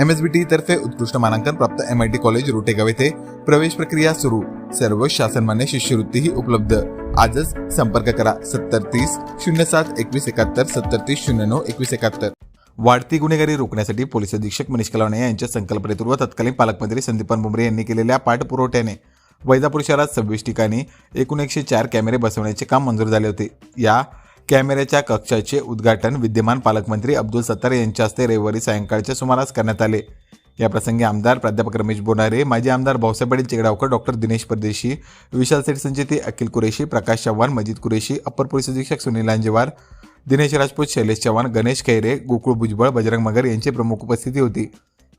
M S बी T तर्फे उत्कृष्ट मानांकन प्राप्त M I T college Rotegaon येथे प्रवेश प्रक्रिया सुरू. सर्व शासनमान्य शिष्यवृत्तीही उपलब्ध. आजच संपर्क करा सत्तर तीस शून्य सात एकवीस एकाहत्तर सत्तर तीस शून्य नऊ एकवीस एकाहत्तर. वाढती गुन्हेगारी रोखण्यासाठी पोलीस अधीक्षक मनीष कलावणे यांच्या संकल्पनेतून व तत्कालीन पालकमंत्री संदीपान बुमरे यांनी केलेल्या पाठपुरवठ्याने वैजापूर शहरात सव्वीस ठिकाणी एकूण एकशे चार कॅमेरे बसवण्याचे काम मंजूर झाले होते. या कॅमेऱ्याच्या कक्षाचे उद्घाटन विद्यमान पालकमंत्री अब्दुल सत्तार यांच्या हस्ते रविवारी सायंकाळच्या सुमारास करण्यात आले. याप्रसंगी आमदार प्राध्यापक रमेश बोनारे माजी आमदार Bhausaheb Patil doctor Dinesh Pardeshi Vishal Seth Sancheti Akhil Qureshi Prakash Chavan Majid Qureshi upper police अधीक्षक सुनील लांजेवार दिनेश राजपूत शैलेश चव्हाण गणेश खैरे गोकुळ भुजबळ बजरंग मगर यांची प्रमुख उपस्थिती होती.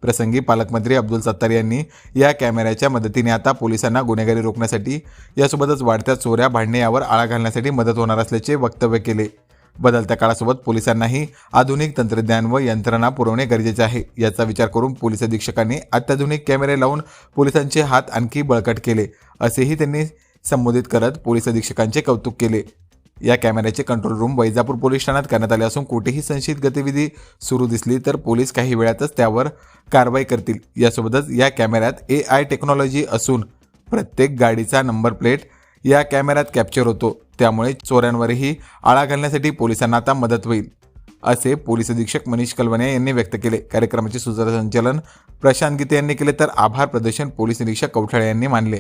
प्रसंगी पालकमंत्री अब्दुल सत्तार यांनी या कॅमेऱ्याच्या मदतीने आता पोलिसांना गुन्हेगारी रोखण्यासाठी यासोबतच वाढत्या चोऱ्या भांडणे यावर आळा घालण्यासाठी मदत होणार असल्याचे वक्तव्य केले. बदलत्या काळासोबत पोलिसांनाही आधुनिक तंत्रज्ञान व यंत्रणा पुरवणे गरजेचे आहे याचा विचार करून पोलीस अधीक्षकांनी अत्याधुनिक कॅमेरे लावून पोलिसांचे हात आणखी बळकट केले असेही त्यांनी संबोधित करत पोलीस अधीक्षकांचे कौतुक केले. या कॅमेऱ्याचे कंट्रोल रूम वैजापूर पोलीस ठाण्यात करण्यात आले असून कुठेही संशयित गतिविधी सुरू दिसली तर पोलीस काही वेळातच त्यावर कारवाई करतील. यासोबतच या कॅमेऱ्यात ए आय टेक्नॉलॉजी असून प्रत्येक गाडीचा नंबर प्लेट या कॅमेऱ्यात कॅप्चर होतो. त्यामुळे चोऱ्यांवरही आळा घालण्यासाठी पोलिसांना आता मदत होईल. असे पोलीस अधीक्षक मनीष कलवणे यांनी व्यक्त केले. कार्यक्रमाचे सूत्रसंचालन प्रशांत गीते यांनी केले तर आभार प्रदर्शन पोलीस निरीक्षक कौठाळे यांनी मानले.